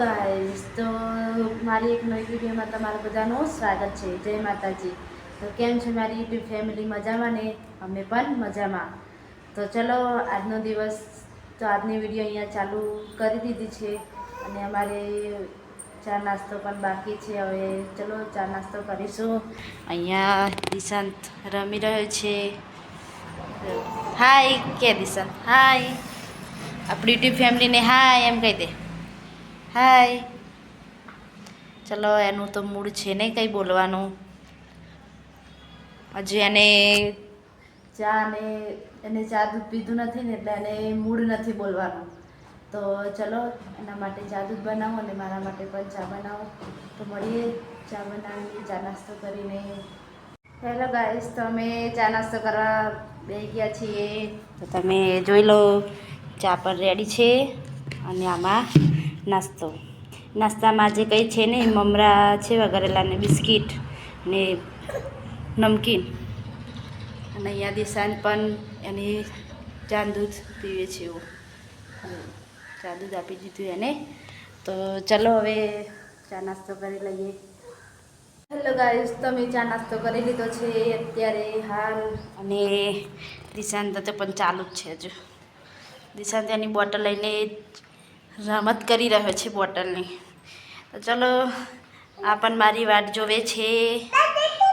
Guys તો મારી એક નવી વિડીયોમાં તમારું બધાનું સ્વાગત છે. જય માતાજી. તો કેમ છે મારી યુટ્યુબ ફેમિલી મજામાં ને? અમે પણ મજામાં. તો ચલો, આજનો દિવસ તો આજની વીડિયો અહીંયા ચાલુ કરી દીધી છે અને અમારે ચા નાસ્તો પણ બાકી છે. હવે ચલો, ચા નાસ્તો કરીશું. અહીંયા દિશાંત રમી રહ્યો છે. હાય, કે દિશાંત? હાય. આપણી યુટ્યુબ ફેમિલીને હાય એમ કહી દે. હાય. ચલો, એનું તો મૂડ છે નહીં કંઈ બોલવાનું. હજી એને ચા ને એને ચા દૂધ પીધું નથી ને એટલે એને મૂડ નથી બોલવાનું. તો ચલો, એના માટે ચા દૂધ બનાવો અને મારા માટે પણ ચા બનાવો. તો મળીએ ચા બનાવીને, ચા નાસ્તો કરીને. હેલો ગાઈસ, તો અમે ચા નાસ્તો કરવા બેસી ગયા છીએ. તો તમે જોઈ લો, ચા પણ રેડી છે. અને આમાં નાસ્તો. નાસ્તામાં જે કંઈ છે ને મમરા છે વગરેલા ને બિસ્કિટ ને નમકીન. અને અહીંયા દિશાન પણ એની ચા દૂધ પીવે છે એવું. ચા દૂધ આપી દીધું એને. તો ચલો હવે ચા નાસ્તો કરી લઈએ. હેલો ગાઈસ તમે ચા નાસ્તો કરી લીધો છે? અત્યારે હાલ અને દિશાંત તો પણ ચાલુ જ છે હજુ. દિશાંત એની બોટલ લઈને રમત કરી રહ્યો છે બોટલની. તો ચલો, આ પણ મારી વાટ જોવે છે.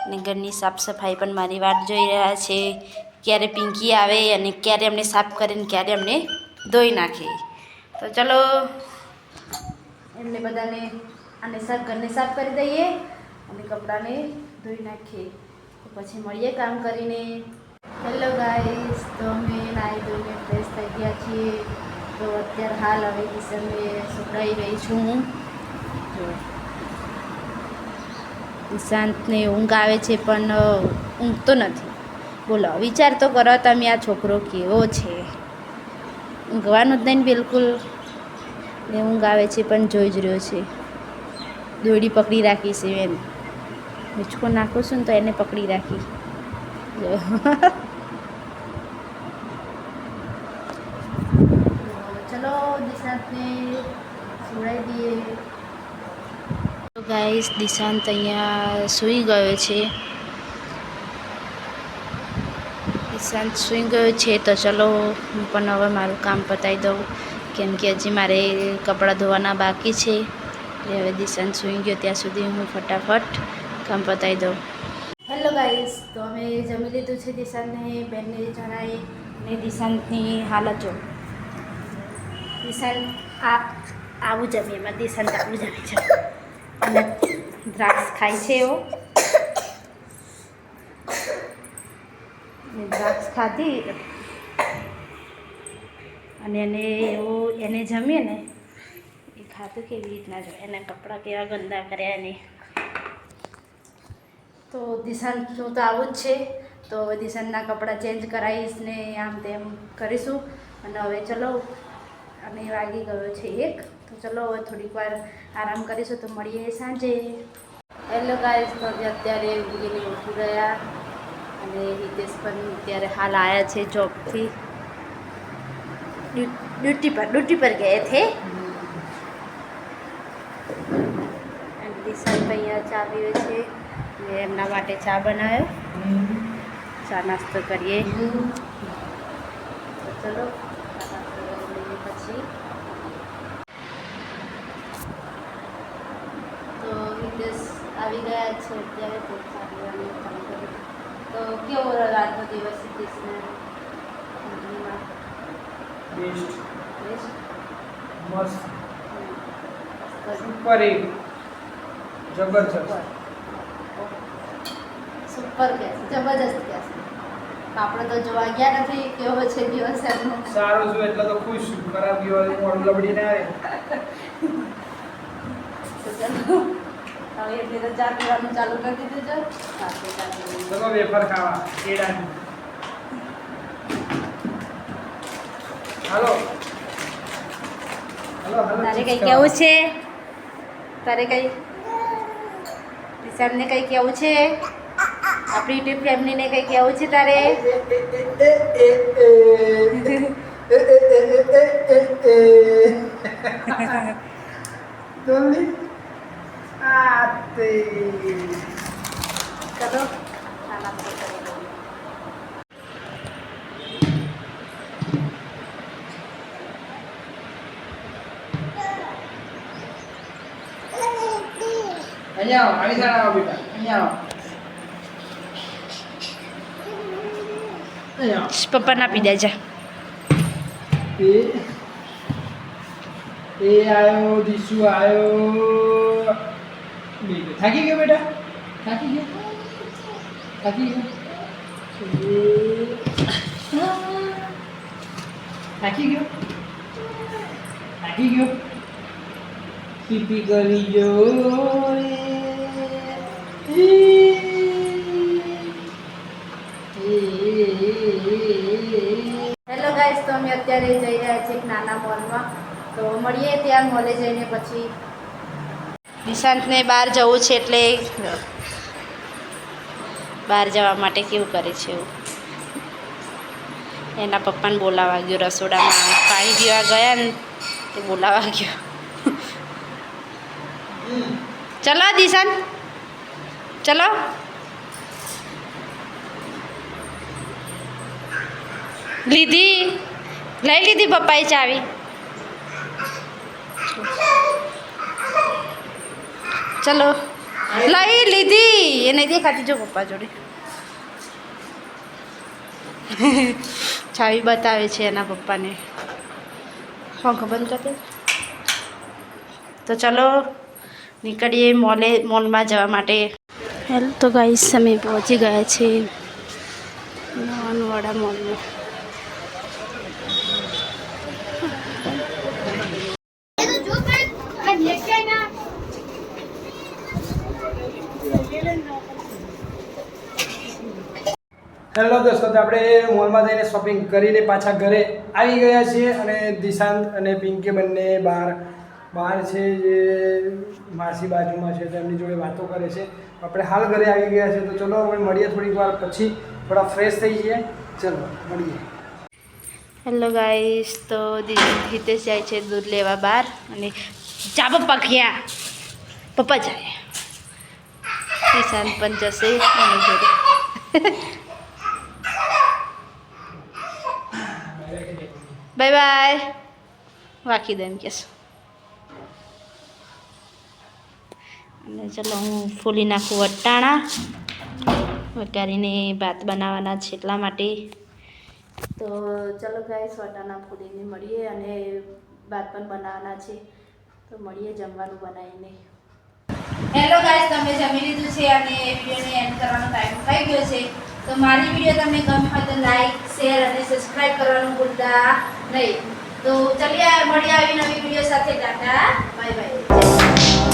ને ઘરની સાફ સફાઈ પણ મારી વાટ જોઈ રહ્યા છે. ક્યારે પિંકી આવે અને ક્યારે એમને સાફ કરીને ક્યારે એમને ધોઈ નાખે. તો ચલો, એમને બધાને આને સાફ, ઘરને સાફ કરી દઈએ અને કપડાને ધોઈ નાખીએ. પછી મળીએ કામ કરીને. હેલો ગાઈસ તો અમે નાઈ ધોઈને ફ્રેશ થઈ ગયા છીએ. તો અત્યારે હાલ હવે કિશનને સુકડાઈ રહી છું હું. જો. નિશાંતને ઊંઘ આવે છે પણ ઊંઘતો નથી. બોલો, વિચાર તો કરો તમે આ છોકરો કેવો છે. ઊંઘવાનું જ નહીં બિલકુલ. ને ઊંઘ આવે છે પણ જોઈ જ રહ્યો છે. દોડી પકડી રાખી છે એને હિંચકો નાખું છું ને તો એને પકડી રાખી જો ચલો દિશાંતને સુવડાવી દઈએ. તો ગાઈસ દિશાંત અહીંયા સૂઈ ગયો છે. દિશાંત સૂઈ ગયો છે, તો ચલો હું પણ હવે મારું કામ પતાવી દઉં. કેમ કે હજી મારે કપડાં ધોવાના બાકી છે. એટલે હવે દિશાંત સૂઈ ગયો, ત્યાં સુધી હું ફટાફટ કામ પતાવી દઉં. હેલો ગાઈસ તો અમે જમી લીધું છે દિશાંતને, બેનને જણાવી અને દિશાંતની હાલત જો દિશાંત આ આવું જમીએ એમાં દિશાંત આવું જમી છે. અને દ્રાક્ષ ખાય છે એવો. દ્રાક્ષ ખાધી અને એને એવું એને જમીએ ને, એ ખાતું કેવી રીતના જો એના કપડાં કેવા ગંદા કર્યા એને. તો દિશાંત શું તો આવું જ છે. તો હવે દિશાંતના કપડાં ચેન્જ કરાવીશ ને આમ તેમ કરીશું. અને હવે ચલો અને વાગી ગયો છે એક. તો ચલો હવે થોડીક વાર આરામ કરીશું તો મળીએ સાંજે. હેલો ગાઈસ તો અત્યારે ઉગીને ઉઠી ગયા અને હિતેશ પણ અત્યારે હાલ આવ્યા છે જોબથી ડ્યુટી પર ડ્યુટી પર ગયા થે દિશાંત અહીંયા ચા પીવે છે. મેં એમના માટે ચા બનાવ્યો. ચા નાસ્તો કરીએ. તો ચલો ચા નાસ્તો કરી લઈએ પછી તો હિતેશ આવી ગયા છે અત્યારે તો કામ કેવો રહ્યો આજનો દિવસ કંપનીમાં બેસ્ટ. મસ્ત. સુપર એક. જબરજસ્ત. સુપર. કે જબરજસ્ત ગેસ આપણે તો જોવા ગયા નથી કેવો છે દિવસ એમનો? સારો છું એટલે તો ખુશ છું. ખરાબ દિવાળી મોડું લબડીને આવે. હવે એટલે તો ચા પીવાનું ચાલુ કરી દીધું છે. ચલો વેફર ખાવા. કેળાની હાલો. તારે કઈ કેવું છે? તારે કઈ? નિશાનને કઈ કેવું છે? આપણી યુટ્યુબ ફેમિલીને કંઈ કહેવું છે તારે? અહીંયા આવો આની સાઈડ આવો બેટા, અહીંયા આવો અહીંયા આવો. પપ્પા ના પી દેજા એ એ આયો દીસુ આયો બેટા થાકી ગયો બેટા થાકી ગયો થાકી ગયો એ, થાકી ગયો થાકી ગયો પીપી કરી ગયો અત્યારે જઈ રહ્યા એક નાના મોલમાં તો મળીએ ત્યાં મોલે જઈને પછી. નિશાંતને બહાર જવું છે એટલે બહાર જવા માટે કેવું કરે છે એવું. એના પપ્પાને બોલાવા ગયો, રસોડામાં પાણી પીવા ગયા ને તે બોલાવા ગયો. ચલો દિશાંત ચલો. લીધી. લઈ લીધી પપ્પાએ ચાવી. ચલો. લઈ લીધી. એ નહીં દેખાતી જો પપ્પા જોડે. ચાવી બતાવે છે એના પપ્પાને. પંખ બંધ કરી તો ચલો, નીકળીએ મોલે, મોલમાં જવા માટે. હેલ, તો ગાઈસ, અમે પહોંચી ગયા છીએ. નવાનવાડા મોલમાં. હેલો દોસ્તો, તો આપણે મોલમાં જઈને શોપિંગ કરીને પાછા ઘરે આવી ગયા છીએ અને દિશાંત અને પિંકી બંને બહાર બહાર છે જે માસી બાજુમાં છે, તો એમની જોડે વાતો કરે છે. આપણે હાલ ઘરે આવી ગયા છે તો ચલો હવે મળીએ થોડીક વાર પછી. થોડા ફ્રેશ થઈ જઈએ. ચલો, મળીએ. હેલો ગાઈસ તો હિતેશ જાય છે દૂધ લેવા બહાર અને ચા પપ્પા ગયા પપ્પા જાય. કિસાન પણ જશે એની જોડે. Bye bye. વાકી દે એમ અને ચલો હું ફૂલી નાખું વટાણા. વઘારીને ભાત બનાવવાના છે એટલા માટે. તો ચલો ગાઈસ, વટાણા ફૂલીને મળીએ અને ભાત પણ બનાવવાના છે. તો મળીએ જમવાનું બનાવીને. હેલો ગાઈસ તમે જમી લીધું છે અને વિડીયોને એન્ડ કરવાનો ટાઈમ થઈ ગયો છે. તો મારી વીડિયો તમને ગમી હોય તો લાઈક શેર અને સબસ્ક્રાઇબ કરવાનું ભૂલતા નહીં. તો ચલીએ, મળીએ આવી નવી વીડિયો સાથે. Tata bye bye